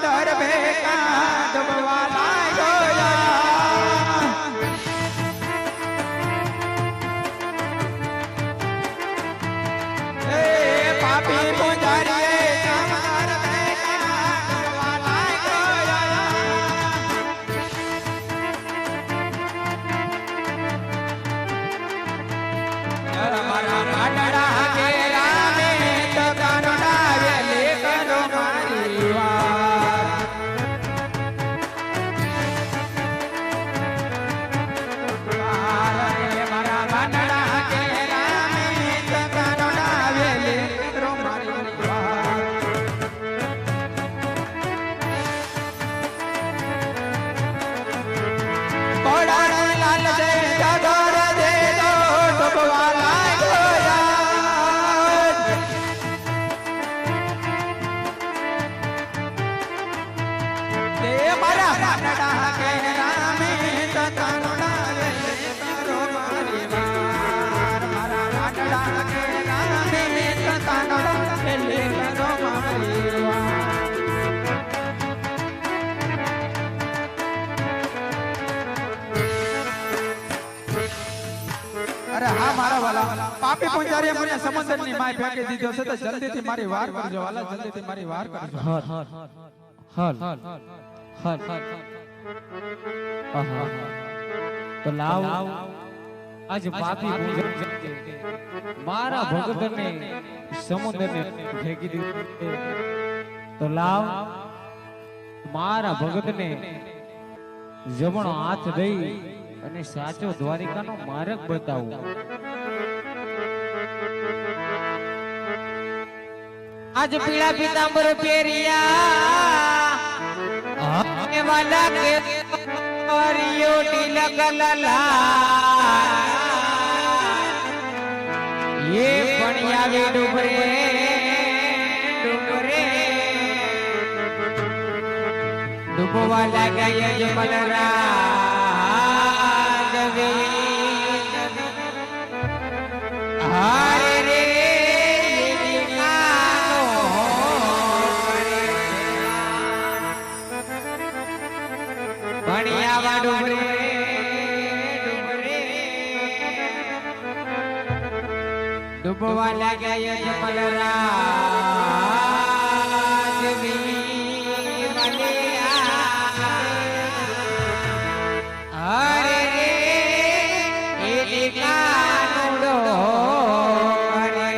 સમુદર ભેગા ડૂબવા પાપી પૂંજારીએ મને સમંદરની માય ફેંકી દીધો છે તો જલ્દીથી મારી વાર કરજો. વાલા જલ્દીથી મારી વાર કરજો. હર હર હર આહા. તો લાવ આજ પાપી પૂજન મારા ભગતને સમુદ્રને ફેંકી દીધો. તો લાવ મારા ભગતને જમણો હાથ દઈ અને સાચો દ્વારિકાનો માર્ગ બતાવું. આજ પીળા પીતાંબર પહેર્યા. એ વાલા કે લલા. એ પણ આવે ડુબરે ડુબરે ડૂબવા લાગ્યા યજમલ ડૂબવા લાગ્યા યજમલ રાજવી હરે રે એ દીકાનુડો કરે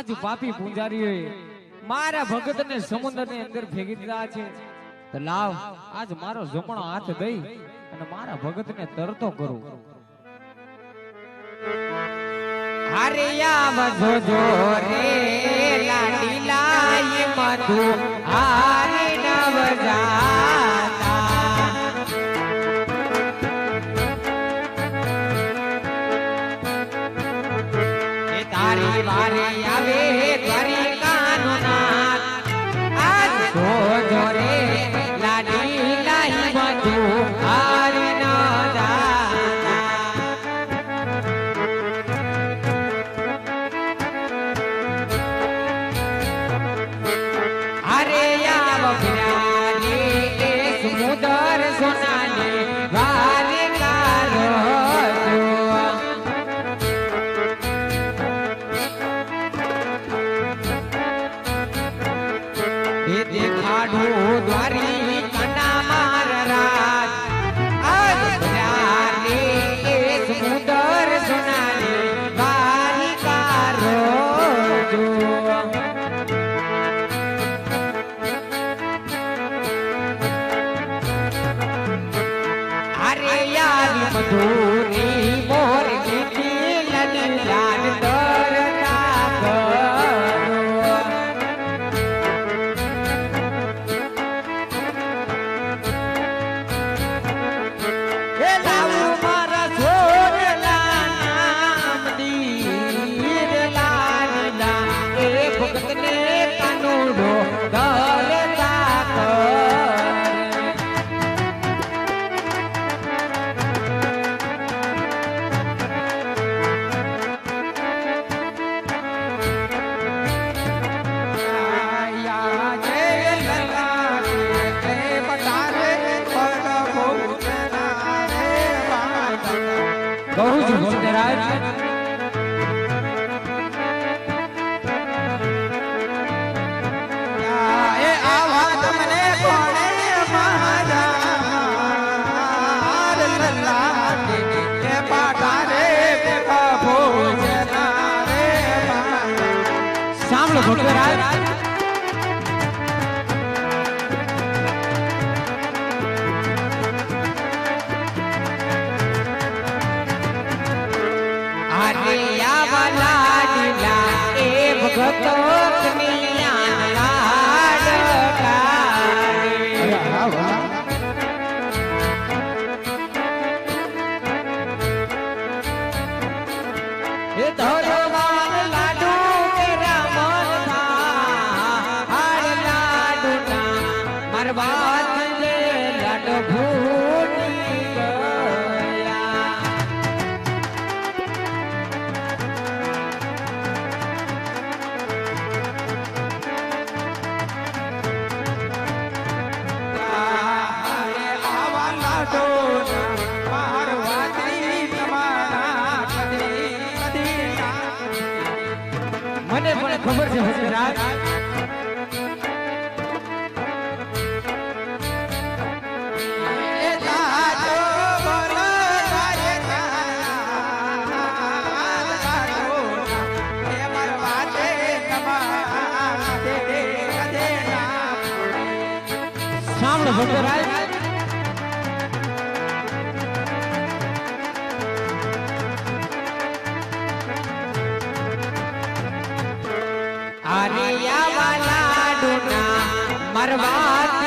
આજ પાપી પૂંજારીઓએ મારા ભગતને સમુદ્રની અંદર ફેંકી દીધા છે. તો લાવ, આજ મારો જમણો હાથ ગઈ અને મારા ભગતને તરતો કરું. હરિયા મધો જો રે, લાડી લાય મધુ. હારે मधुर મહારાજ. આરિયા વાલા ડુના મરવાત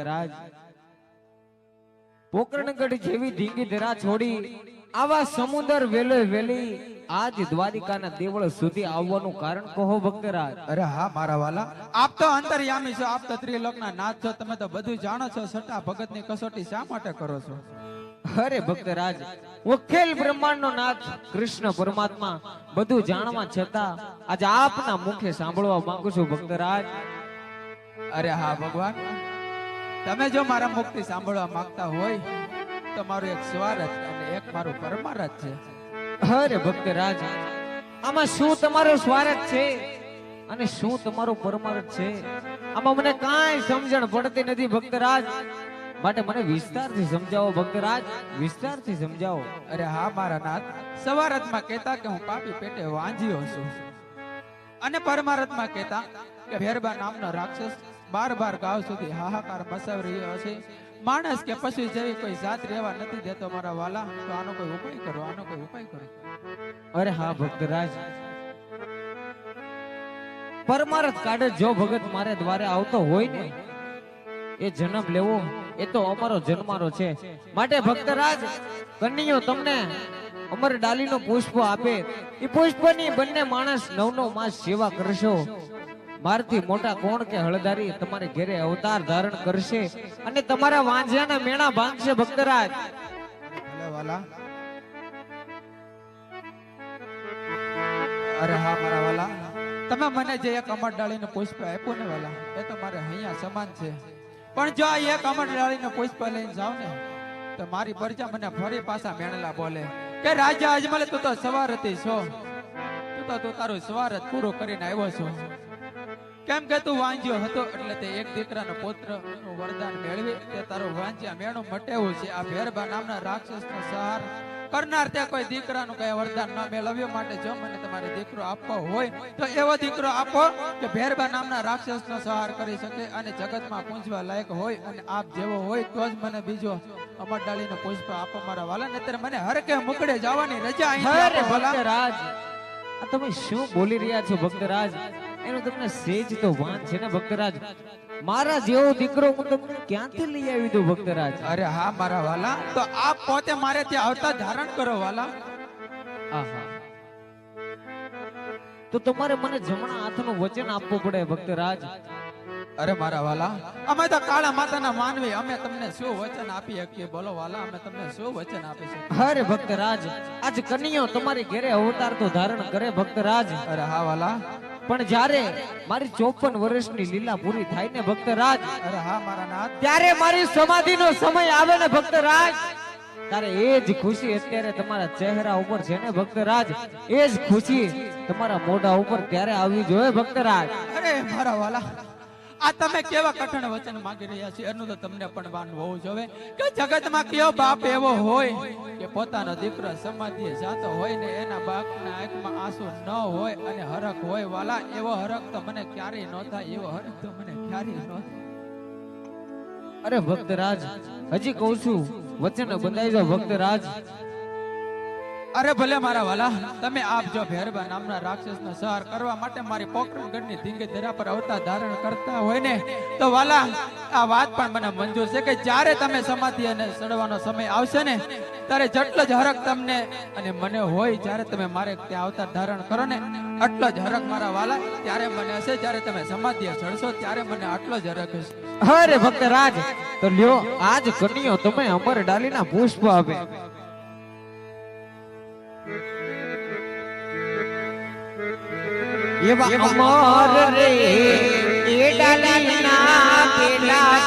કરે પોકરણગઢ જેવી ધીંગી ધરા છોડી આવા સમુદર વેલે વેલી આજ દ્વારિકાના દેવળ સુધી આવવાનું કારણ કહો ભક્તરાજ. અરે હા મારા વાલા. આપ તો અંતર્યામી છો આપ તો ત્રિલોકના નાથ છો તમે તો બધું જાણો છો છતાં ભગતની કસોટી શા માટે કરો છો? અરે ભક્તરાજ વખેલ બ્રહ્માંડનો નાથ કૃષ્ણ પરમાત્મા બધું જાણવા છતાં આજે આપના મુખે સાંભળવા માંગુ છું ભક્તરાજ. અરે હા ભગવાન. તમે જો મારા મુક્તિ સાંભળવા માંગતા હોય તો મારું એક સ્વાર્થ અને એક મારું પરમારથ છે. અરે ભક્તરાજ આમાં શું તમારો સ્વાર્થ છે? અને શું તમારો પરમાર્થ છે? આમાં મને કાંઈ સમજણ પડતી નથી ભક્તરાજ માટે મને વિસ્તારથી સમજાવો ભક્તરાજ વિસ્તારથી સમજાવો. અરે હા મારા નાથ સવારતમાં કહેતા કે હું પાપી પેટે વાંજ્યો છું. અને પરમારતમાં કહેતા કે ભેરબા નામનો રાક્ષસ બાર બાર ગાંવ સુધી હાહાકાર મસાવી રહ્યો છે. માણસ કે પશુ જેવી કોઈ જાત રહેવા નથી દેતો મારા વાલા, તો આનો કોઈ ઉપાય કરો, આનો કોઈ ઉપાય કરો. અરે હા, ભક્તરાજ. પરમારથ કાઢે જો ભગત મારે દ્વારે આવતો હોય ને, એ જન્મ લેવો, એ તો અમારો જન્મારો છે. માટે ભક્તરાજ કન્યો તમને અમર ડાલીનો પુષ્પ આપે. એ પુષ્પની બંને માણસ નવ નવ માસ સેવા કરશો. મારથી મોટા કોણ કે હળદારી તમારે ઘેરે અવતાર ધારણ કરશે અને તમારા વાંઝિયાના મેણા ભાંગશે ભક્તરાજ. પણ જો આ એક અમર ડાળીનું પુષ્પ લઈને ને, તો મારી પરજા મને ફરી પાછા મેણલા બોલે કે રાજા અજમલે, તું તો સવાર હતી છો. તું તો તું તારું સ્વારથ પૂરો કરીને આવ્યો છો. કેમ કે તું વાંજ્યો હતો એટલે તે એક દીકરાનો પુત્ર વરદાન મેળવી તે તારો વાંજ્યા મેણું મટેવું છે. આ ભેરબા નામના રાક્ષસનો સહાર કરનાર તે કોઈ દીકરાનું કઈ વરદાન ન મેળવ્યું. માટે જો મને તમારે દીકરો આપવો હોય તો એવો દીકરો આપો કે ભેરબા નામના રાક્ષસનો સહાર કરી શકે અને જગતમાં પૂંજવા લાયક હોય અને આપ જેવો હોય તો જ મને બીજો અમરડાળીનો પુષ્પ આપો મારા વાલા. નહીતર મને હરકે મુકડે જવાની રજા અહીં ભલા રાજ તમે શું બોલી રહ્યા છો ભક્તરાજ? એનું તમને સેજ તો વાન છે ને ભક્તરાજ? મારા જેવો દીકરો હું તમને ક્યાંથી લઈ આવી દઉં ભક્તરાજ? અરે હા મારા વાલા. તો આપ પોતે મારે ત્યાં આવતા ધારણ કરો વાલા. આહા. તો તમારે મને જમણા હાથનું વચન આપવું પડે ભક્તરાજ. અરે મારા વાલા અમે તો કાળા માતાના માનવી અમે તમને શું વચન આપી શકીએ? બોલો વાલા અમે તમને શું વચન આપી શકીએ? અરે ભક્તરાજ આજ કન્યો તમારી ઘેરે અવતાર તો ધારણ કરે ભક્તરાજ. અરે હા વાલા. પણ જ્યારે મારી ચોપન વર્ષની લીલા પૂરી થાય ને ભક્તરાજ અરે હા મારા નાથ. ત્યારે મારી સમાધિનો સમય આવે ને ભક્તરાજ. ત્યારે એ જ ખુશી અત્યારે તમારા ચહેરા ઉપર છે ને ભક્તરાજ. એ જ ખુશી તમારા મોઢા ઉપર ત્યારે આવવી જોઈએ ભક્તરાજ. અરે મારા વાલા આ તમે કેવા કઠણ વચન માંગી રહ્યા છે? એનું તો તમને પણ ભાન હોવું જોવે કે જગતમાં કયો બાપ એવો હોય કે પોતાનો દીકરો સમાધિએ જાતો હોય ને એના બાપના આંખમાં આંસુ ન હોય અને હરખ હોય? વાલા, એવો હરખ તો મને ક્યારેય ન થાય, એવો હરખ તો મને ક્યારેય ન થાય. અરે ભક્તરાજ, હજી કહું છું, વચન બંધાઈ જાવ ભક્તરાજ. અરે ભલે મારા વાલા, તમે આપજો ભેરબા નામના રાક્ષસનો સહાર કરવા માટે મારી પોકરણગઢની ધીંગે ધરા પર અવતાર ધારણ કરતા હોય ને, તો વાલા, આ વાત પણ મને મંજૂર છે કે જ્યારે તમે સમાધિ અને સડવાનો સમય આવશે ને, ત્યારે જેટલો જ હરક તમને અને મને હોય જ્યારે તમે મારે ત્યાં અવતાર ધારણ કરો ને, આટલો જ હરક મારા વાલા, ત્યારે મને હશે જ્યારે તમે સમાધિ ચડશો, ત્યારે મને આટલો જ હરક હશે. અરે ભક્તરાજ તો લ્યો, આજ કન્યો તમે અમર ડાલીના પુષ્પ આપે. એવા અમર રે એ ડાલીના પિયા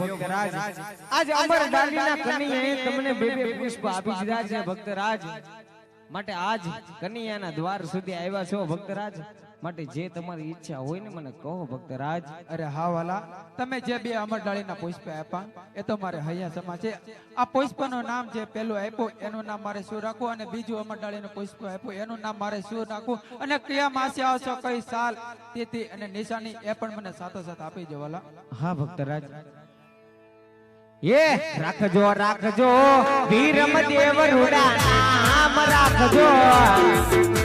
ભક્તરાજ આજ અમર ડાલીના કન્યાએ તમને બે બે પુષ્પ આપી દીધા છે ભક્તરાજ માટે આજ કન્યાના દ્વાર સુધી આવ્યા છો ભક્તરાજ માટે જે તમારી ઈચ્છા હોય ને મને કહો ભક્તરાજ અરે હા વાલા. તમે જે બે અમરડાળીના પુષ્પ આપ્યા એ તો મારે હૈયા સમા છે. આ પુષ્પનું નામ જે પેલું આપ્યું એનું નામ મારે શું રાખવું? અને બીજું અમરડાળીનું પુષ્પ આપ્યું એનું નામ મારે શું રાખવું? અને કયા માસે આવશો કઈ સાલ? તિથિ અને નિશાની એ પણ મને સાથો સાથ આપી જવાલા હા ભક્તરાજ એ રાખજો રાખજો. વીરમ દેવ રૂડા. નામ રાખજો.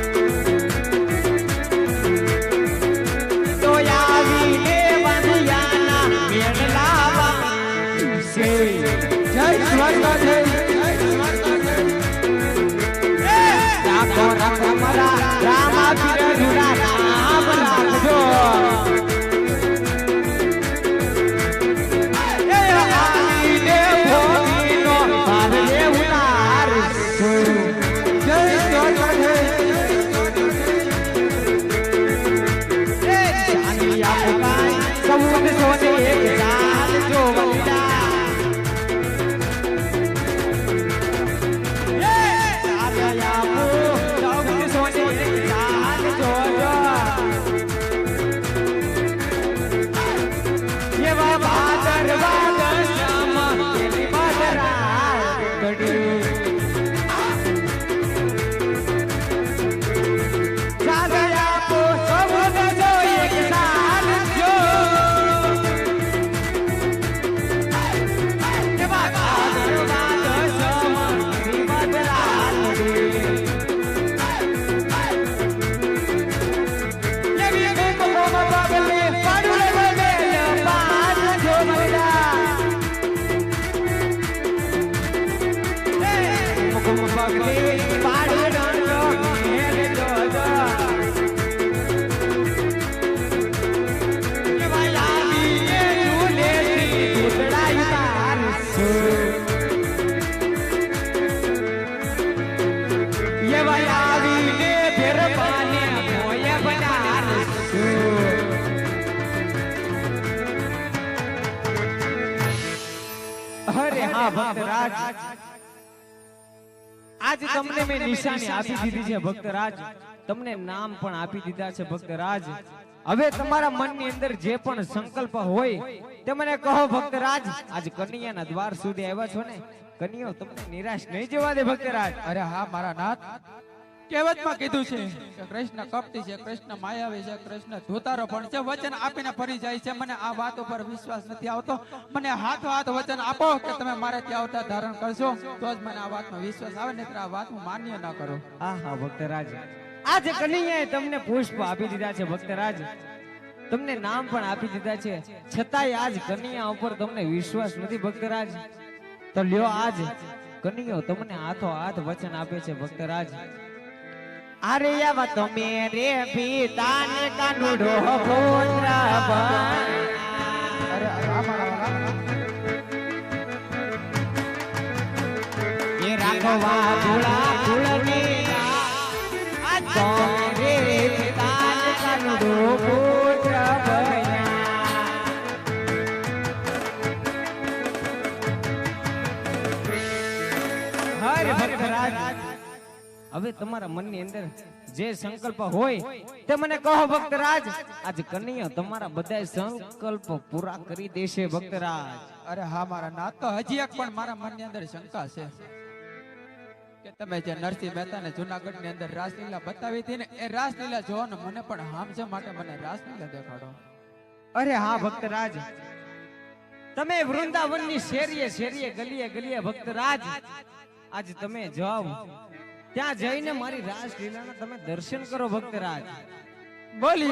ભક્તરાજ આજ તમને મેં નિશાની આપી દીધી છે ભક્તરાજ તમને નામ પણ આપી દીધા છે ભક્તરાજ હવે તમારા મનની અંદર જે પણ સંકલ્પ હોય તે મને કહો ભક્તરાજ આજ કન્યાના દ્વાર સુધી આવ્યા છો ને? કન્યાઓ તમને નિરાશ નહીં જવા દે ભક્તરાજ અરે હા મારા નાથ. કહેવતમાં કીધું છે કે કૃષ્ણ કપટી છે, કૃષ્ણ માયાવી છે, કૃષ્ણ ધોતારો પણ છે, વચન આપીને ફરી જાય છે. મને આ વાત ઉપર વિશ્વાસ નથી આવતો. મને હાથ હાથ વચન આપો કે તમે મારે ત્યાં આવતા ધારણ કરશો, તો જ મને આ વાતનો વિશ્વાસ આવે નહીં આ વાત હું માન્ય ના કરું. હા હા ભક્તરાજ આજે કનૈયાએ તમને પુષ્પ આપી દીધા છે ભક્તરાજ તમને નામ પણ આપી દીધા છે. છતાંય આજ કનૈયા ઉપર તમને વિશ્વાસ નથી ભક્તરાજ તો લ્યો આજ, કનૈયો તમને હાથો હાથ વચન આપે છે ભક્તરાજ અરે આવા તમે રે પિતાને કાનુડો પુત્ર રાખવા ભૂળા હવે તમારા મનની અંદર જે સંકલ્પ હોય તે મને કહો ભક્તરાજ. આજ કનૈયો તમારા બધા સંકલ્પ પૂરા કરી દેશે ભક્તરાજ. અરે હા મારા ના તો હજી એક પણ મારા મનની અંદર શંકા છે કે તમે જે નરસિંહ મહેતા ને જુનાગઢની અંદર રાસલીલા બતાવી હતી ને એ રાસલીલા જોવાનો મને પણ હામ છે માટે મને રાસલીલા દેખાડો. અરે હા ભક્તરાજ. તમે વૃંદાવનની શેરીએ શેરીએ ગલીએ ગલીએ ભક્તરાજ. આજ તમે જાઓ ત્યાં જઈને મારી રાસલીલાના તમે દર્શન કરો ભક્તરાજ. બોલી